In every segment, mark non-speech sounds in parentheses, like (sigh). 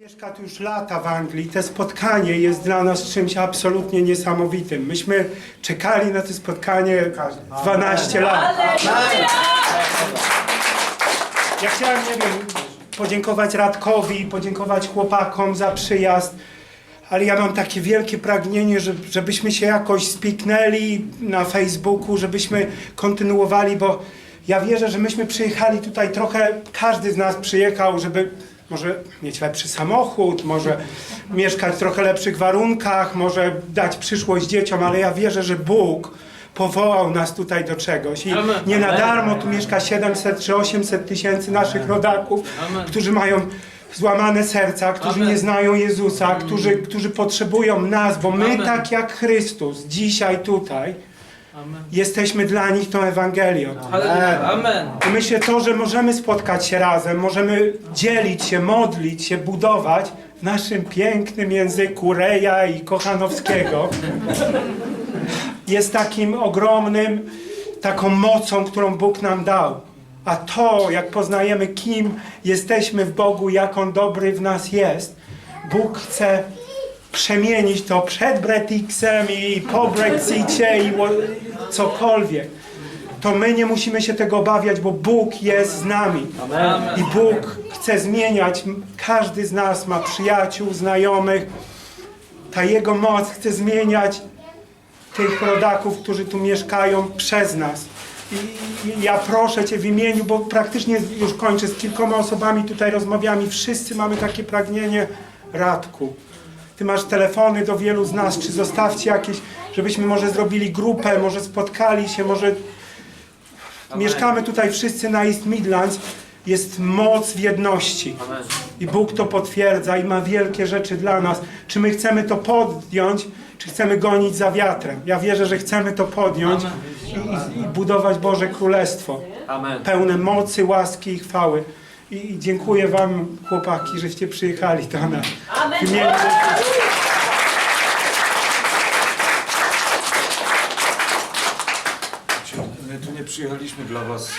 Mieszka tu już lata w Anglii. Te spotkanie jest dla nas czymś absolutnie niesamowitym. Myśmy czekali na to spotkanie 12 lat. Ja chciałem, nie wiem, podziękować Radkowi, podziękować chłopakom za przyjazd, ale ja mam takie wielkie pragnienie, że, żebyśmy się jakoś spiknęli na Facebooku, żebyśmy kontynuowali, bo ja wierzę, że myśmy przyjechali tutaj trochę, każdy z nas przyjechał, żeby może mieć lepszy samochód, może mieszkać w trochę lepszych warunkach, może dać przyszłość dzieciom, ale ja wierzę, że Bóg powołał nas tutaj do czegoś i nie na darmo tu mieszka 700 czy 800 tysięcy naszych rodaków, którzy mają złamane serca, którzy Amen. nie znają Jezusa, którzy, którzy potrzebują nas, bo my Amen. tak jak Chrystus dzisiaj tutaj. Jesteśmy dla nich tą Ewangelią. Halleluja. Amen. I myślę to, że możemy spotkać się razem, możemy dzielić się, modlić się, budować w naszym pięknym języku Reja i Kochanowskiego jest takim ogromnym, taką mocą, którą Bóg nam dał. A to, jak poznajemy, kim jesteśmy w Bogu, jak On dobry w nas jest, Bóg chce przemienić to przed Brexitem i po Brexicie i cokolwiek. To my nie musimy się tego obawiać, bo Bóg jest z nami. I Bóg chce zmieniać. Każdy z nas ma przyjaciół, znajomych. Ta Jego moc chce zmieniać tych rodaków, którzy tu mieszkają przez nas. I ja proszę Cię w imieniu, bo praktycznie już kończę, z kilkoma osobami tutaj rozmawiam i wszyscy mamy takie pragnienie, Radku. Ty masz telefony do wielu z nas, czy zostawcie jakieś, żebyśmy może zrobili grupę, może spotkali się, może mieszkamy tutaj wszyscy na East Midlands. Jest moc w jedności. I Bóg to potwierdza i ma wielkie rzeczy dla nas. Czy my chcemy to podjąć, czy chcemy gonić za wiatrem? Ja wierzę, że chcemy to podjąć i, i, i budować Boże Królestwo. Amen. Pełne mocy, łaski i chwały. I, dziękuję Wam, chłopaki, żeście przyjechali do nas. Imieniu My tu nie przyjechaliśmy dla was.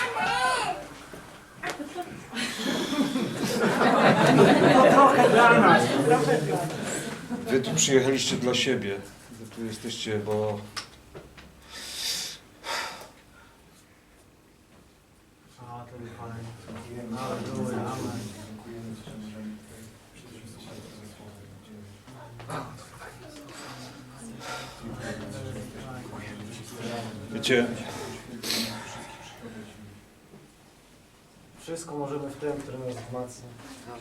trochę dla nas. Wy tu przyjechaliście dla siebie. Wy tu jesteście, bo wiecie, Wszystko możemy w tym, który nas wzmacnia.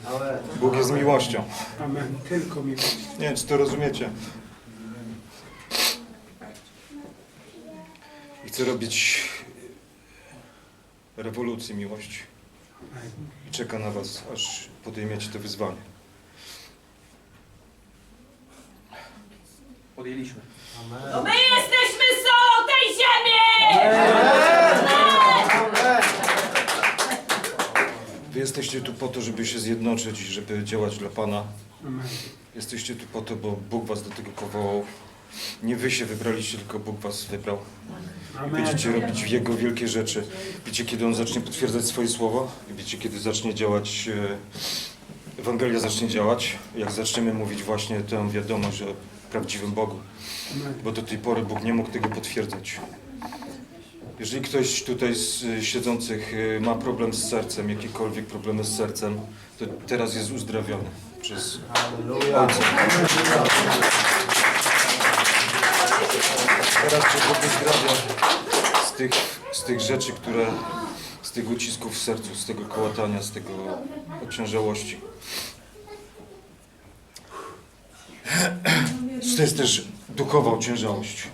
Ale Bóg jest miłością. Amen. Tylko miłość. Nie wiem, czy to rozumiecie. I chcę robić rewolucję miłości. I czeka na was, aż podejmiecie to wyzwanie. Podjęliśmy. To my jesteśmy solą tej ziemi! Wy jesteście tu po to, żeby się zjednoczyć, żeby działać dla Pana. Jesteście tu po to, bo Bóg was do tego powołał. Nie wy się wybraliście, tylko Bóg was wybrał. I Amen. będziecie robić w Jego wielkie rzeczy. Wiecie, kiedy On zacznie potwierdzać swoje słowa? I wiecie, kiedy zacznie działać, e, Ewangelia zacznie działać? Jak zaczniemy mówić właśnie tę wiadomość o prawdziwym Bogu. Bo do tej pory Bóg nie mógł tego potwierdzać. Jeżeli ktoś tutaj z y, siedzących y, ma problem z sercem, jakiekolwiek problemy z sercem, to teraz jest uzdrawiony przez Ojca. Teraz Cię uzdrawia z tych, z tych rzeczy, które, z tych ucisków w sercu, z tego kołatania, z tego ociężałości. To jest też duchowa ociężałość.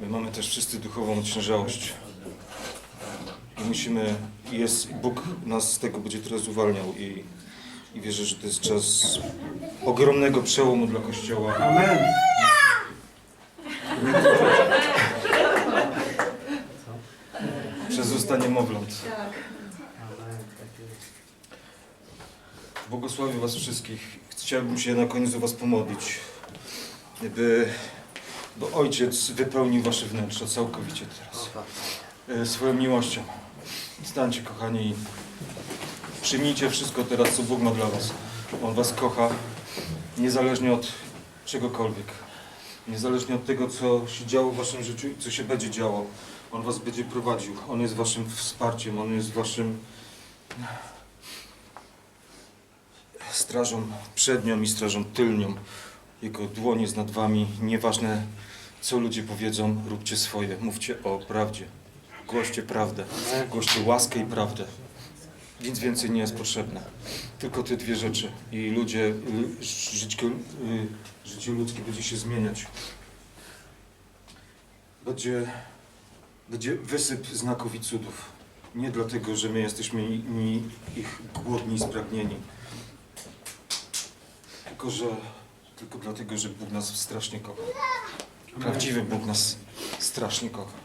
My mamy też wszyscy duchową ociężałość. I musimy, jest, Bóg nas z tego będzie teraz uwalniał i, i wierzę, że to jest czas ogromnego przełomu dla Kościoła. Amen. Przez usta niemowląt. Błogosławię Was wszystkich. Chciałbym się na koniec o Was pomodlić. By, bo Ojciec wypełnił Wasze wnętrze całkowicie teraz. e, Swoją miłością. Stańcie, kochani, Przyjmijcie wszystko teraz, co Bóg ma dla was. On was kocha, niezależnie od czegokolwiek. Niezależnie od tego, co się działo w waszym życiu i co się będzie działo. On was będzie prowadził. On jest waszym wsparciem, on jest waszym strażą przednią i strażą tylnią. Jego dłoń jest nad wami. Nieważne, co ludzie powiedzą, róbcie swoje. Mówcie o prawdzie. Głoście prawdę. Głoście łaskę i prawdę. Nic więcej nie jest potrzebne. Tylko te dwie rzeczy. I ludzie, y, życie, y, życie ludzkie będzie się zmieniać. Będzie, będzie wysyp znaków i cudów. Nie dlatego, że my jesteśmy ich głodni i spragnieni. Tylko, że, tylko dlatego, że Bóg nas strasznie kocha. Prawdziwy Bóg nas strasznie kocha.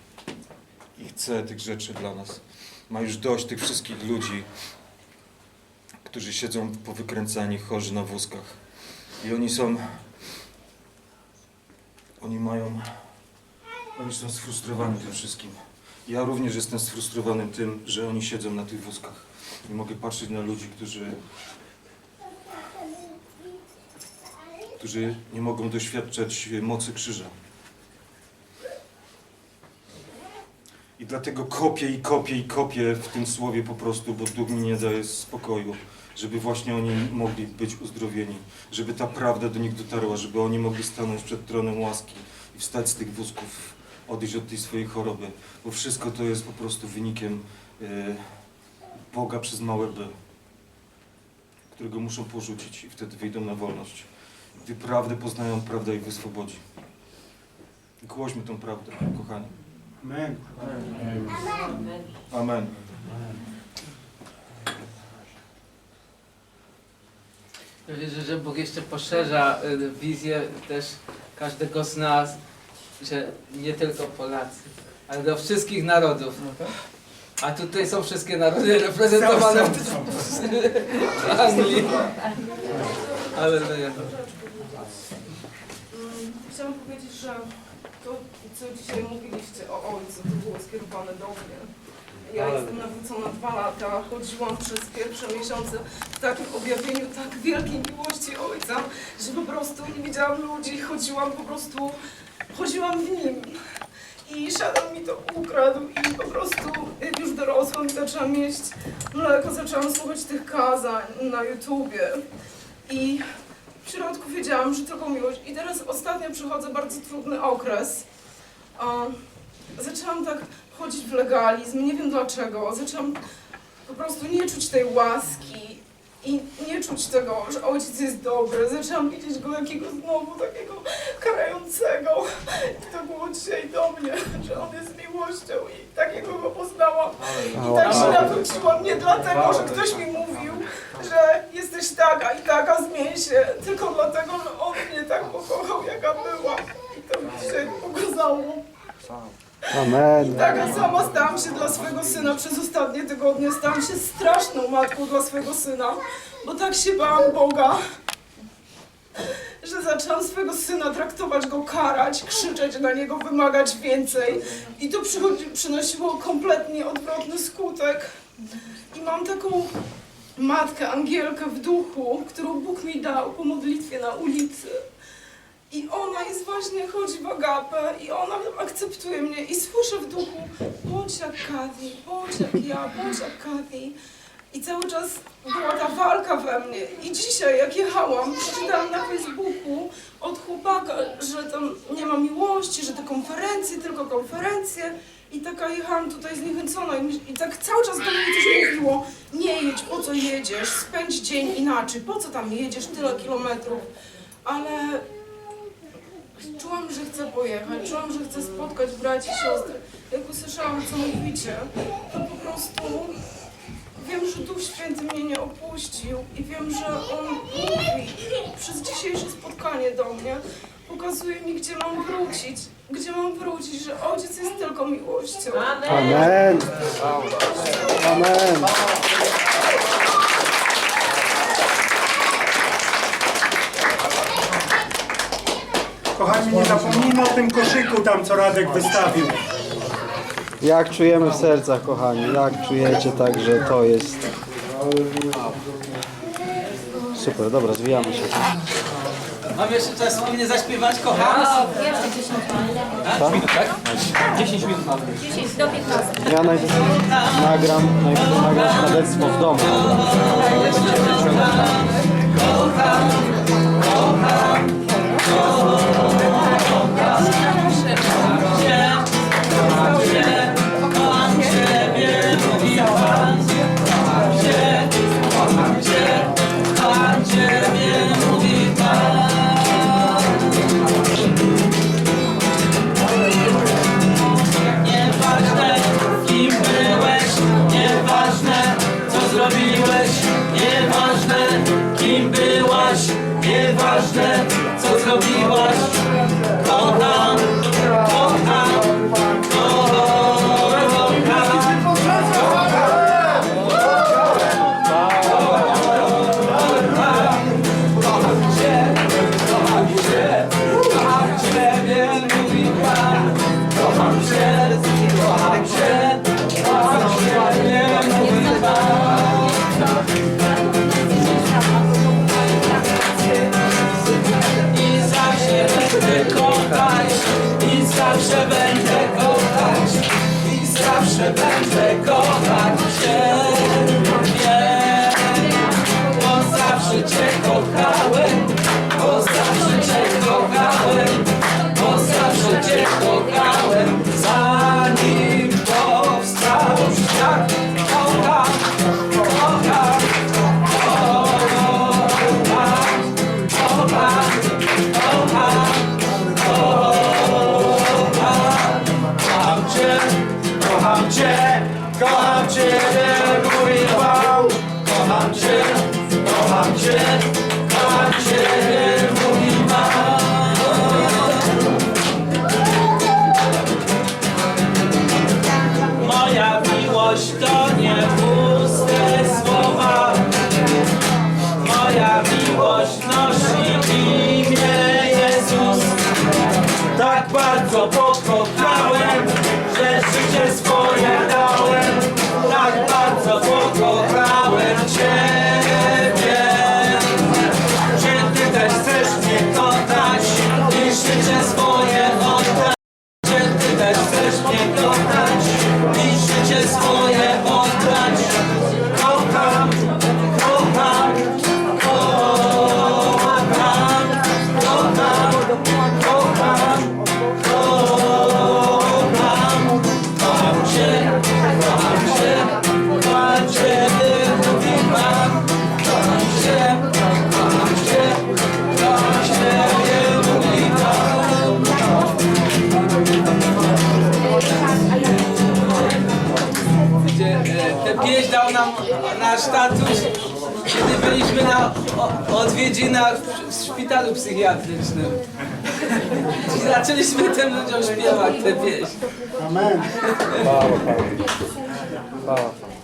I chce tych rzeczy dla nas. Ma już dość tych wszystkich ludzi, którzy siedzą powykręcani, chorzy na wózkach. I oni są... Oni mają... Oni są sfrustrowani tym wszystkim. Ja również jestem sfrustrowany tym, że oni siedzą na tych wózkach. Nie mogę patrzeć na ludzi, którzy którzy nie mogą doświadczać mocy krzyża. I dlatego kopię i kopię i kopię w tym słowie po prostu, bo Duch mi nie daje spokoju, żeby właśnie oni mogli być uzdrowieni, żeby ta prawda do nich dotarła, żeby oni mogli stanąć przed tronem łaski i wstać z tych wózków, odejść od tej swojej choroby, bo wszystko to jest po prostu wynikiem e, Boga przez małe B, którego muszą porzucić i wtedy wyjdą na wolność. Gdy prawdę poznają, prawda ich wyswobodzi. Głośmy tą prawdę, kochani. Amen. Amen. Ja wierzę, że Bóg jeszcze poszerza y, wizję też każdego z nas, że nie tylko Polacy, ale do wszystkich narodów. A tutaj są wszystkie narody (laughs) reprezentowane w, w Anglii. Aleluja. Mm, Chciałam powiedzieć, że to, co dzisiaj mówiliście o Ojcu, to było skierowane do mnie. Ja jestem nawrócona dwa lata, chodziłam przez pierwsze miesiące w takim objawieniu tak wielkiej miłości Ojca, że po prostu nie widziałam ludzi, chodziłam po prostu, chodziłam w Nim. I szatan mi to ukradł i po prostu jak już dorosłam zaczęłam jeść mleko, zaczęłam słuchać tych kazań na YouTubie. I w środku wiedziałam, że tylko miłość. I teraz ostatnio przechodzę bardzo trudny okres. A, zaczęłam tak wchodzić w legalizm, nie wiem dlaczego. Zaczęłam po prostu nie czuć tej łaski i nie czuć tego, że ojciec jest dobry. Zaczęłam widzieć go jakiego znowu takiego karającego. I to było dzisiaj do mnie, że on jest miłością i takiego go poznałam. I tak się nawróciłam nie dlatego, że ktoś mi mówił, że jesteś taka i taka, zmień się, tylko dlatego, że on mnie tak pokochał, jaka była. I to mi dzisiaj pokazało. Amen. Taka sama stałam się dla swojego syna przez ostatnie tygodnie. Stałam się straszną matką dla swojego syna, bo tak się bałam Boga, że zaczęłam swojego syna traktować go, karać, krzyczeć na niego, wymagać więcej. I to przynosiło kompletnie odwrotny skutek. I mam taką matkę, Angielkę w duchu, którą Bóg mi dał po modlitwie na ulicy. I ona jest właśnie, chodzi w agapę i ona akceptuje mnie i słyszę w duchu, bądź jak Kati, bądź jak ja, bądź jak Kati. I cały czas była ta walka we mnie. I dzisiaj, jak jechałam, przeczytałam na Facebooku od chłopaka, że tam nie ma miłości, że te konferencje, tylko konferencje. I taka jechałam tutaj zniechęcona i, i tak cały czas do mnie coś mówiło, nie jedź, po co jedziesz, spędź dzień inaczej, po co tam jedziesz tyle kilometrów. Ale Czułam, że chcę pojechać, czułam, że chcę spotkać braci i siostry. Jak usłyszałam, co mówicie, to po prostu wiem, że Duch Święty mnie nie opuścił i wiem, że On mówi przez dzisiejsze spotkanie do mnie. Pokazuje mi, gdzie mam wrócić, gdzie mam wrócić, że Ojciec jest tylko miłością. Amen. Amen. Kochani, nie zapomnijmy o tym koszyku tam, co Radek wystawił. Jak czujemy w sercach, kochani? Jak czujecie tak, że to jest Super, dobra, zwijamy się. Mam jeszcze czas wspólnie zaśpiewać, kocham? Ja najpierw nagram, najpierw nagram świadectwo w domu. Nieważne będę kochać, i zawsze będę kochać Ciebie. O- odwiedzinach w, w szpitalu psychiatrycznym. I (laughs) zaczęliśmy tym ludziom śpiewać tę pieśń. Chwała Panu. Chwała Panu.